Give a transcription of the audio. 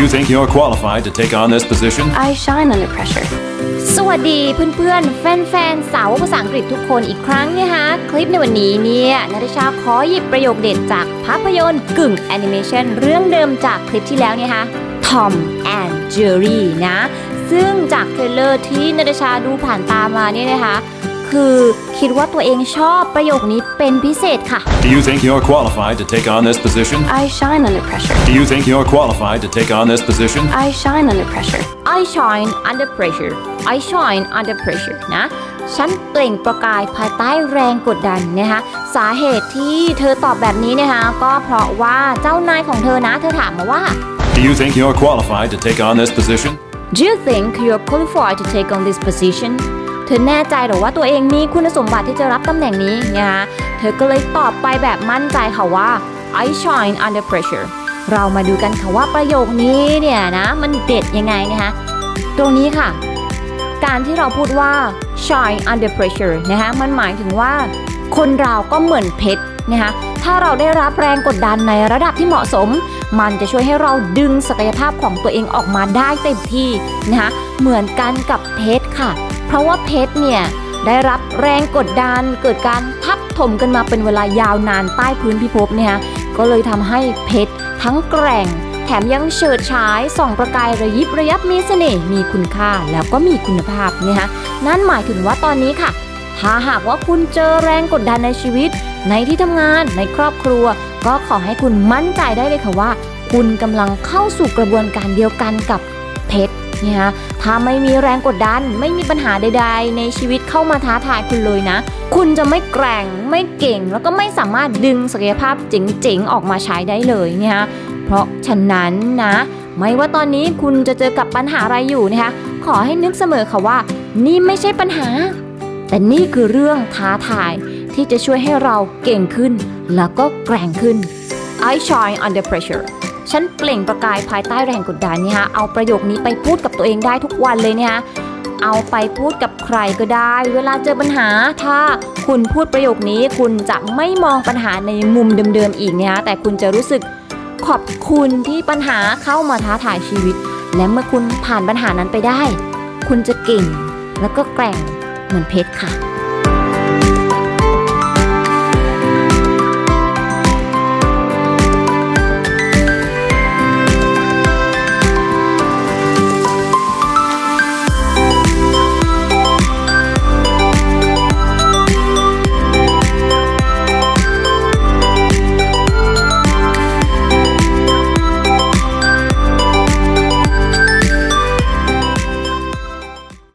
you think you're qualified to take on this position? I shine under pressure. สวัสดีเพื่อนๆ แฟนๆ สาวภาษาอังกฤษทุกคนอีกครั้งนะคะคลิปในวันนี้เนี่ยนาตาชาขอหยิบประโยคเด็ดจากภาพยนตร์กึ่งแอนิเมชันเรื่องเดิมจากคลิปที่แล้วเนี่ยคะ Tom and Jerry นะ ซึ่งจากเทรลเลอร์ที่นาตาชาดูผ่านตามาเนี่ยนะคะ คือ คิดว่าตัวเองชอบประโยคนี้เป็นพิเศษค่ะ Do you think you're qualified to take on this position? I shine under pressure. Do you think you're qualified to take on this position? I shine under pressure. I shine under pressure I shine under pressure นะ ฉันเปล่งประกายภายใต้แรงกดดันนะคะ สาเหตุที่เธอตอบแบบนี้นะคะ ก็เพราะว่าเจ้านายของเธอนะ เธอถามมาว่า Do you think you're qualified to take on this position? Do you think you're qualified to take on this position เธอแน่ใจหรือว่าตัวเองมีคุณสมบัติที่จะรับตำแหน่งนี้นะคะเธอก็เลยตอบไปแบบมั่นใจค่ะว่า I shine under pressure เรามาดูกันค่ะว่าประโยคนี้เนี่ยนะมันเด็ดยังไงนะคะตรงนี้ค่ะ การที่เราพูดว่า shine under pressure นะคะมันหมายถึงว่า คนเราก็เหมือนเพชรนะคะถ้าเราได้รับแรงกดดันในระดับที่เหมาะสม มันจะช่วยให้เราดึงศักยภาพของตัวเองออกมาได้เต็มที่นะคะเหมือนกันกับเพชรค่ะ เพราะว่าเพชรเนี่ยได้รับแรงกดดันเกิดการทับถมกันมาเป็นเวลายาวนานใต้พื้นพิภพเนี่ยก็เลยทำให้เพชรทั้งแกร่ง แถมยังเฉิดฉายส่องประกายระยิบระยับมีเสน่ห์มีคุณค่าแล้วก็มีคุณภาพนะคะนั่นหมายถึงว่าตอนนี้ค่ะ ถ้าหากว่าคุณเจอแรงกดดันในชีวิต ในที่ทำงานในครอบครัว ก็ขอให้คุณมั่นใจได้เลยค่ะว่า คุณกำลังเข้าสู่กระบวนการเดียวกันกับเพชร นะคะถ้าไม่มีแรงกดดัน ไม่มีปัญหาใด ๆ ในชีวิตเข้ามาท้าทายคุณเลยนะ คุณจะไม่แกร่งไม่เก่ง แล้วก็ไม่สามารถดึงศักยภาพเจ๋งๆ ออกมาใช้ได้เลยนะคะเพราะฉะนั้นนะ ไม่ว่าตอนนี้คุณจะเจอกับปัญหาอะไรอยู่นะคะขอให้นึกเสมอค่ะว่า นี่ไม่ใช่ปัญหา แต่นี่คือเรื่องท้าทายที่จะช่วยให้เราเก่งขึ้น แล้วก็แกร่งขึ้น I shine under pressure ฉันเปล่งประกายภายใต้แรงกดดันเนี่ยฮะเอาประโยคนี้ไปพูดกับตัวเองได้ทุกวันเลยเนี่ยฮะเอาไปพูดกับใครก็ได้ เวลาเจอปัญหา ถ้าคุณพูดประโยคนี้คุณจะไม่มองปัญหาในมุมเดิมๆอีกเนี่ยฮะแต่คุณจะรู้สึกขอบคุณที่ปัญหาเข้ามาท้าทายชีวิต และเมื่อคุณผ่านปัญหานั้นไปได้ คุณจะเก่ง แล้วก็แกร่งเหมือนเพชรค่ะ